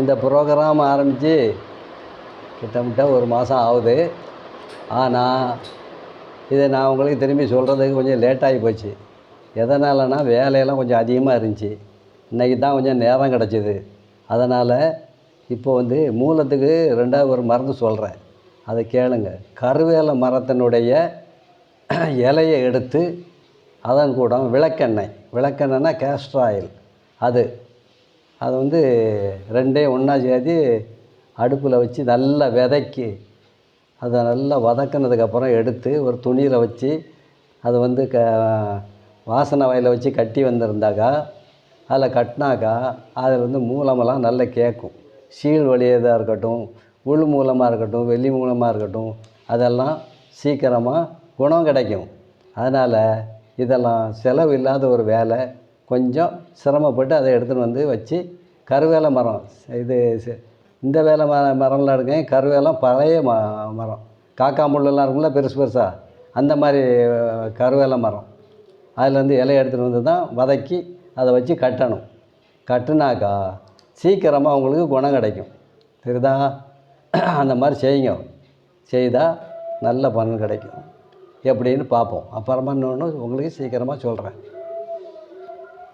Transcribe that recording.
இந்த ப்ரோக்ராம் ஆரம்பித்து கிட்டத்தட்ட ஒரு மாதம் ஆகுது. ஆனால் இதை நான் உங்களுக்கு திரும்பி சொல்கிறதுக்கு கொஞ்சம் லேட்டாகி போச்சு. எதனாலனா வேலையெல்லாம் கொஞ்சம் அதிகமாக இருந்துச்சு. இன்றைக்கி தான் கொஞ்சம் நேரம் கிடச்சிது. அதனால் இப்போ வந்து மூலத்துக்கு ரெண்டாவது ஒரு மருந்து சொல்கிறேன் அதை கேளுங்க. கருவேல மரத்தினுடைய இலையை எடுத்து அதன் கூட விளக்கெண்ணெய். விளக்கெண்ணெய்னா கேஸ்ட்ராயில் ஆயில் அது அதை வந்து ரெண்டையும் ஒன்றா சேர்த்து அடுப்பில் வச்சு நல்லா விதைக்கி அதை நல்லா வதக்குனதுக்கப்புறம் எடுத்து ஒரு துணியில் வச்சு அதை வந்து க வாசனை வயலை வச்சு கட்டி வந்திருந்தாக்கா அதில் கட்டினாக்கா அதில் வந்து மூலமெல்லாம் நல்லா கேட்கும் சீழ் வழியதாக இருக்கட்டும் உள் மூலமாக இருக்கட்டும் வெள்ளி மூலமாக இருக்கட்டும் அதெல்லாம் சீக்கிரமாக குணம் கிடைக்கும். அதனால் இதெல்லாம் செலவு இல்லாத ஒரு வேலை. கொஞ்சம் சிரமப்பட்டு அதை எடுத்துகிட்டு வந்து வச்சு கருவேல மரம். இது இந்த வேலை ம மரம்லாம் இருக்குங்க. கருவேலம் பழைய ம மரம். காக்கா முள்ளெல்லாம் இருக்கும்ல பெருசு பெருசாக அந்த மாதிரி கருவேல மரம். அதுலேருந்து இலையை எடுத்துகிட்டு வந்து தான் வதக்கி அதை வச்சு கட்டணும். கட்டுனாக்கா சீக்கிரமாக உங்களுக்கு குணம் கிடைக்கும். சரிதா அந்த மாதிரி செய்யுங்க. செய்தால் நல்ல பலன் கிடைக்கும். எப்படின்னு பார்ப்போம். அப்புறமா இன்னொன்று உங்களுக்கு சீக்கிரமாக சொல்கிறேன்